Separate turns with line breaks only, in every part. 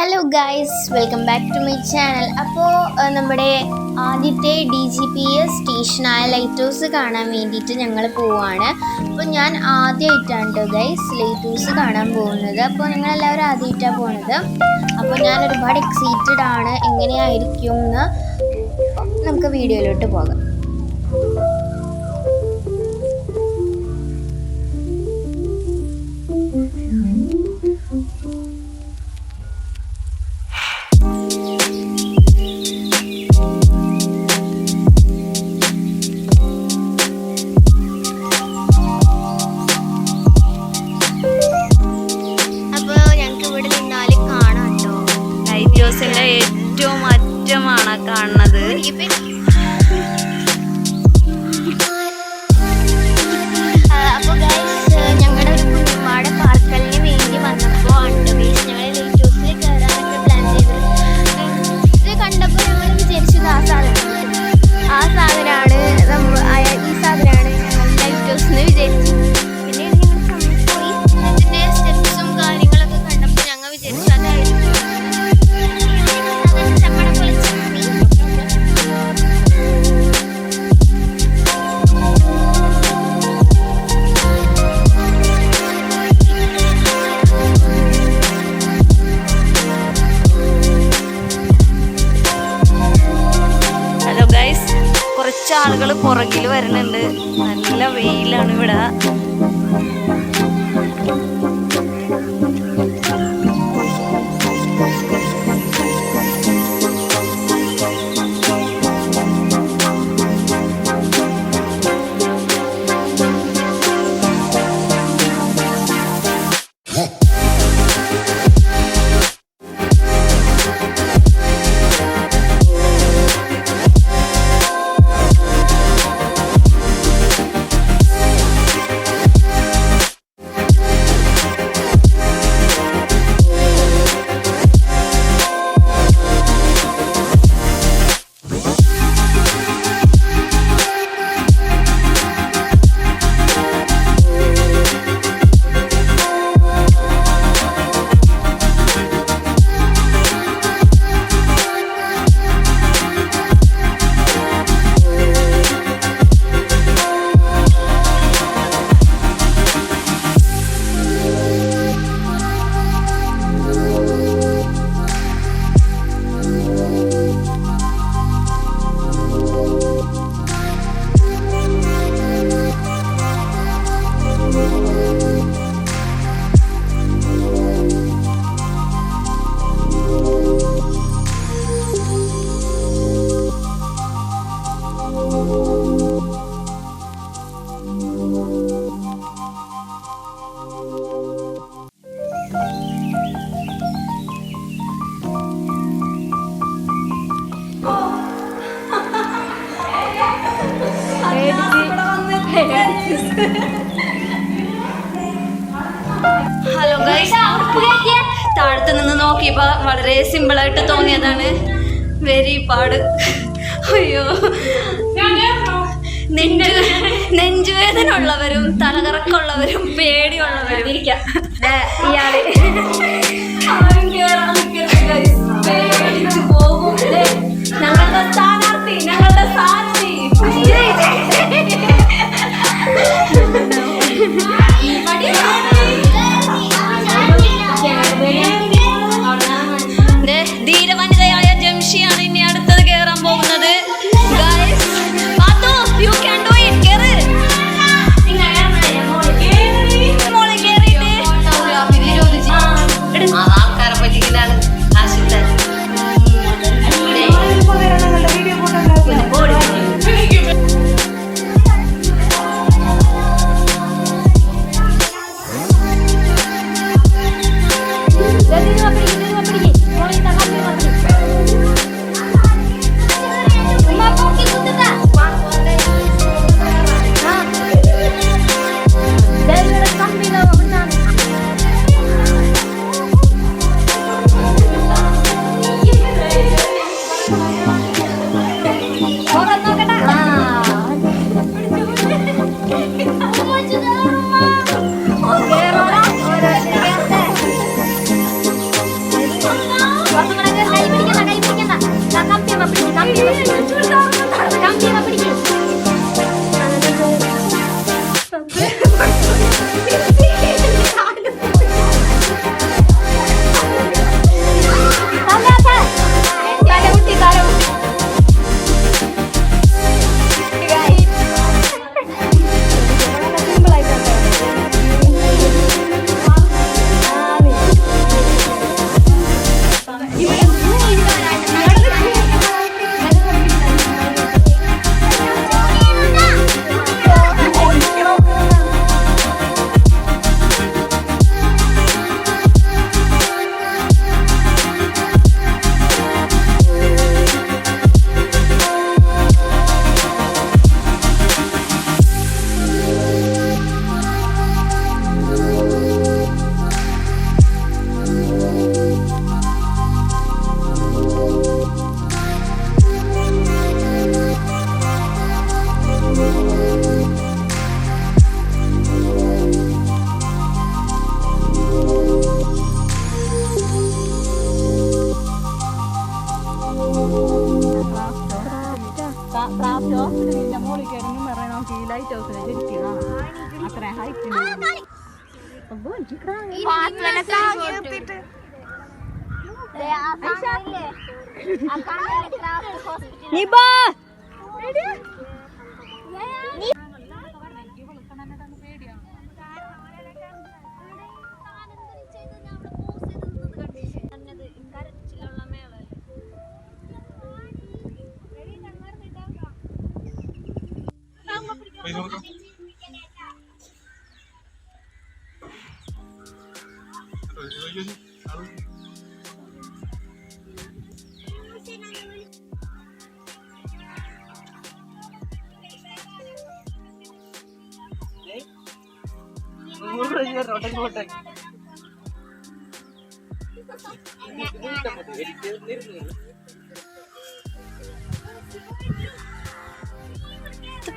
Hello guys welcome back to my channel അപ്പോൾ നമ്മുടെ ആദ്യത്തെ ഡി ജി പി എസ് സ്റ്റേഷനായ ലൈറ്റ് ഹൗസ് കാണാൻ വേണ്ടിയിട്ട് ഞങ്ങൾ പോവാണ്. അപ്പോൾ ഞാൻ ആദ്യമായിട്ടാണ് ഗൈസ് ലൈറ്റ് ഹൗസ് കാണാൻ പോകുന്നത്. അപ്പോൾ നിങ്ങളെല്ലാവരും ആദ്യമായിട്ടാണ് പോകുന്നത് അപ്പോൾ ഞാൻ ഒരുപാട് എക്സൈറ്റഡ് ആണ്. എങ്ങനെയായിരിക്കും എന്ന് നമുക്ക് വീഡിയോയിലോട്ട് പോകാം.
കാണുന്നത്. പുറകിൽ വരുന്നുണ്ട്. നല്ല വെയിലാണ് ഇവിടെ. ഹലോ ഗൈസ് താഴത്ത് നിന്ന് നോക്കിയപ്പോ വളരെ സിമ്പിൾ ആയിട്ട് തോന്നിയതാണ്. വെരി പാട്. അയ്യോ. നെഞ്ചു നെഞ്ചുവേദന ഉള്ളവരും തലകറക്കമുള്ളവരും പേടിയുള്ളവരും. ഇരിക്കാം.
ഇയാൾ.
ക്രാഫ്റ്റ് ഹൗസിന്റെ മുകളിൽ കയറി പറയാൻ നമുക്ക് ഈ ലൈറ്റ് ഹൗസിനെ ശരിക്കും അത്രയും ഹൈറ്റ്
പാത്മനെ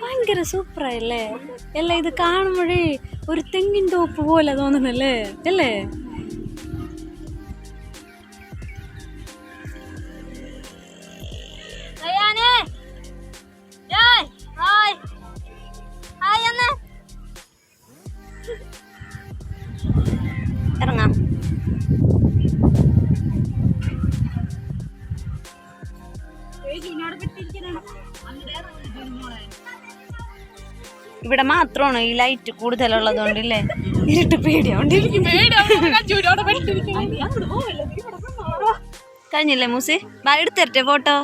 ഭയങ്കര സൂപ്പറായല്ലേ? അല്ല ഇത് കാണുമ്പോഴേ ഒരു തെങ്ങിൻ തോപ്പ് പോലെ തോന്നുന്നല്ലേ? അല്ലേ? ഇവിടെ മാത്രമാണ് ഈ ലൈറ്റ് കൂടുതലുള്ളതുകൊണ്ടില്ലേ? ഇരുട്ട് പേടിയാവുണ്ട് കഴിഞ്ഞില്ലേ മൂസി? ബാ എടുത്തരട്ടെ ഫോട്ടോ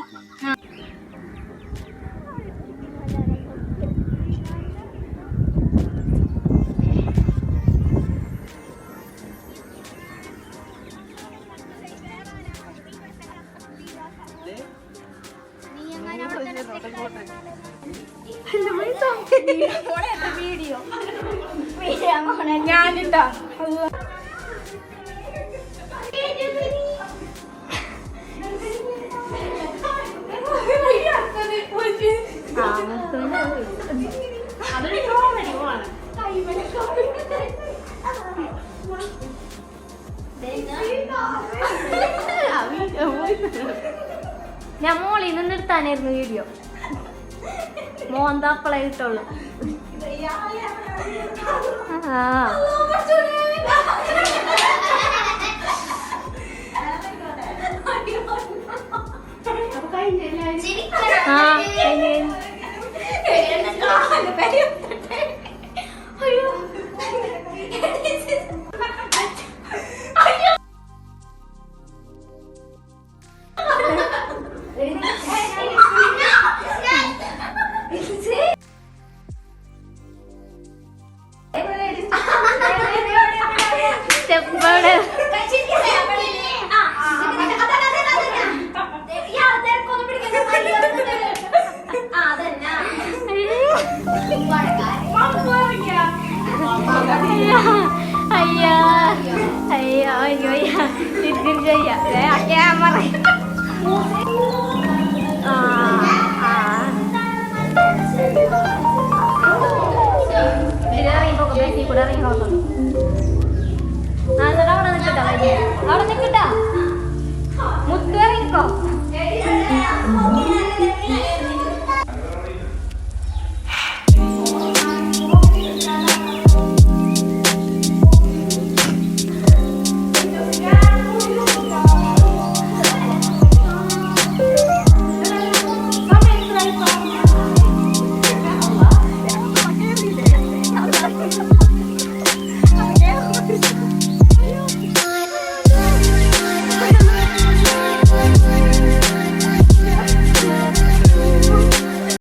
ഞാൻ മോളിൽ നിന്ന് നിർത്താനായിരുന്നു വീഡിയോ. മോന്താപ്പളെ കിട്ടുള്ളൂ Aku mau baca dari. Iya. Iya, iya, iya. Tidgen saya. Saya akhirnya marah. Ah, ah. Kudaring, kok kebesi, kudaring, kau tuh. Nah, sekarang udah nyekut lagi. Harus nyekut dah. Mutering kok.